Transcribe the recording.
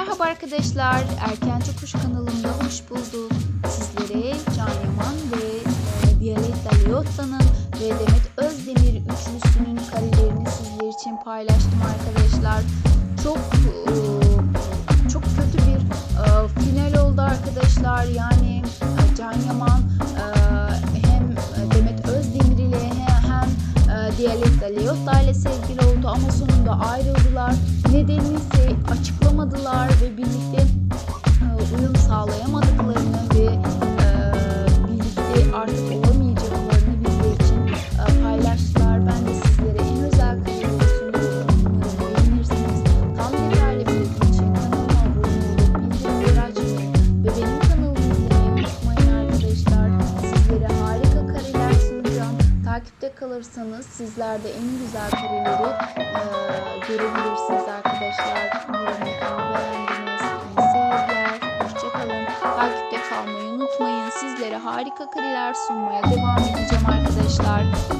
Merhaba arkadaşlar, Erkenci Kuş kanalımda hoş bulduk. Sizlere Can Yaman ve e, Violetta Leotta'nın ve Demet Özdemir üçlüsünün karelerini sizler için paylaştım arkadaşlar. Çok e, çok kötü bir e, final oldu arkadaşlar. Yani e, Violetta Leotta ile sevgili oldu ama sonunda ayrıldılar. Nedenini ise açıklamadılar ve birlikte e, uyum sağlayamadıklarını Takipte kalırsanız sizler de en güzel kareleri e, görebilirsiniz arkadaşlar. Umarım videomu beğendiniz. İyi seyirler. Hoşçakalın. Takipte kalmayı unutmayın. Sizlere harika kareler sunmaya devam edeceğim arkadaşlar.